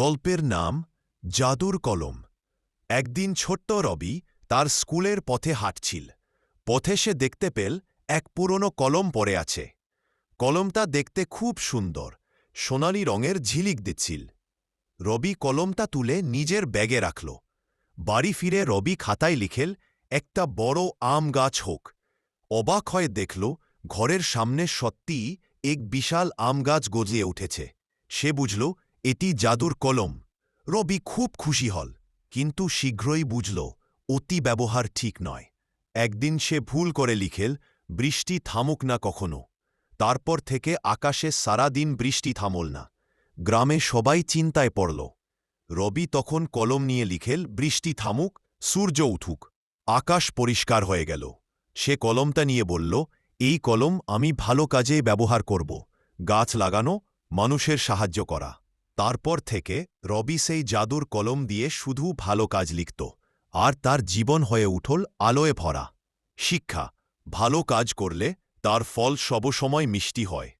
গল্পের নাম জাদুর কলম। একদিন ছোট্ট রবি তার স্কুলের পথে হাঁটছিল। পথে সে দেখতে পেল এক পুরনো কলম পড়ে আছে। কলমটা দেখতে খুব সুন্দর, সোনালি রঙের ঝিলিক দিচ্ছিল। রবি কলমটা তুলে নিজের ব্যাগে রাখল। বাড়ি ফিরে রবি খাতায় লিখেল, একটা বড় আম গাছ হোক। অবাক হয়ে দেখল, ঘরের সামনে সত্যিই এক বিশাল আম গাছ গজিয়ে উঠেছে। সে বুঝল এটি জাদুর কলম। রবি খুব খুশি হল, কিন্তু শীঘ্রই বুঝল, অতি ব্যবহার ঠিক নয়। একদিন সে ভুল করে লিখেল, বৃষ্টি থামুক না কখনো। তারপর থেকে আকাশে সারা দিন বৃষ্টি থামল না। গ্রামে সবাই চিন্তায় পড়ল। রবি তখন কলম নিয়ে লিখেল, বৃষ্টি থামুক, সূর্য উঠুক। আকাশ পরিষ্কার হয়ে গেল। সে কলমটা নিয়ে বলল, এই কলম আমি ভালো কাজে ব্যবহার করব। গাছ লাগানো, মানুষের সাহায্য করা। তারপর থেকে রবি সেই জাদুর কলম দিয়ে শুধু ভালো কাজ লিখত, আর তার জীবন হয়ে উঠল আলোয় ভরা। শিক্ষা, ভালো কাজ করলে তার ফল সবসময় মিষ্টি হয়।